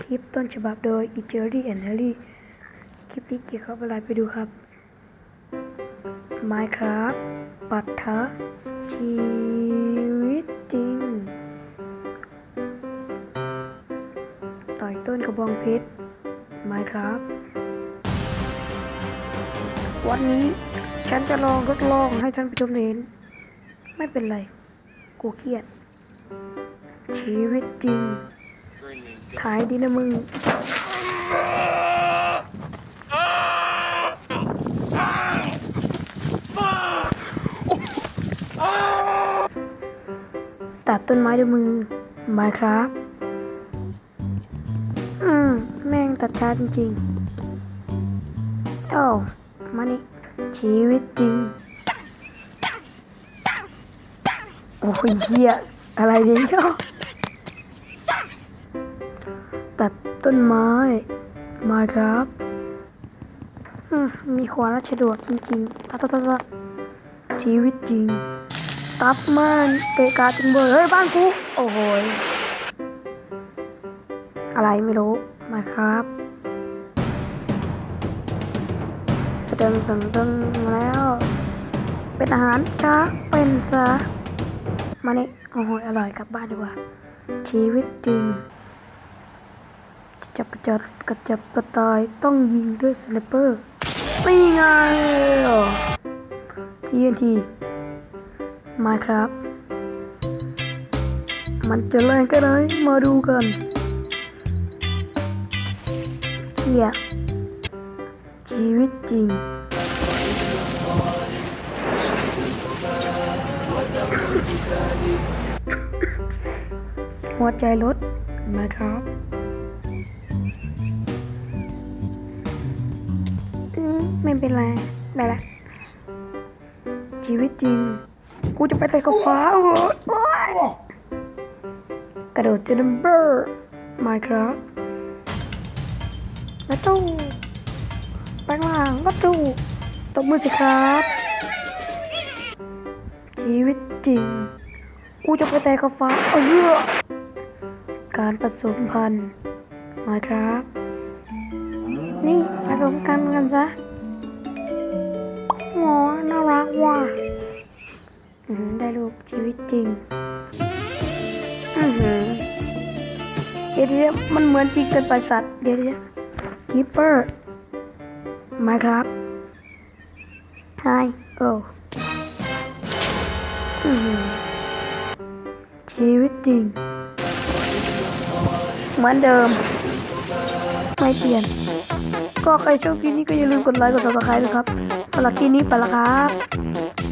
คลิปต้นฉบับโดย e j e r y and Harry คลิปนี้เกี่ยวกับอะไรไปดูครับ Minecraft ปัทะชีวิตจริง ต่อยต้นกระบองเพชร Minecraft วันนี้ฉันจะลองทดลองให้ท่านผู้ชมเห็น ไม่เป็นไร กูเครียด ชีวิตจริง ถ่ายดีนะมึงตัดต้นไม้ด้วยมือมาครับ อืม แม่งตัดช้าจริงๆ โอ้ มานี่ ชีวิตจริง โอ้ยเหี้ย อะไรเนี่ย ตัดต้นไม้มาครับมีความสะดวกจริงๆตัดตัดตัดตัดชีวิตจริง ตับมันเกะกาจิงเบอร์เฮ้ยบ้านกู โอ้โหอะไรไม่รู้มาครับเตึงตึงตึงมแล้ว เป็นอาหารจ้าเป็นซะมานี่โอ้โหอร่อยกลับบ้านดีกว่า ชีวิตจริง จับกระจับกระจับกระตายต้องยิงด้วยสไนเปอร์นี่ไงทีนทีมาครับ มันจะแรงแค่ไหนมาดูกันเขี่ยชีวิตจริงหัวใจรถมาครับ ไม่เป็นไร ได้ละ ชีวิตจริง กูจะไปใส่กระฟ้าโอ้ยโอ๊ยกระโดดเจนัมเบอร์มาครับประตูแปลงล่างประตูตบมือสิครับ ชีวิตจริง กูจะไปแต่กระฟ้าเออการผสมพันธุ์มาครับ นี่ผสมกันกันซะหมอน่ารักว่ะได้รูปชีวิตจริง อือหือเดี๋ยวมันเหมือนจริงเกินไปสัตว์ เดี๋ยวเดี๋ยวคีเปอร์มาครับ Hi โอ้อือหือชีวิตจริง เหมือนเดิม ไม่เปลี่ยน ก็ใครชอบคลิปนี้ก็อย่าลืมกดไลค์กดซับสไครต์ด้วยครับสำหรับคลิปนี้ไปละครับ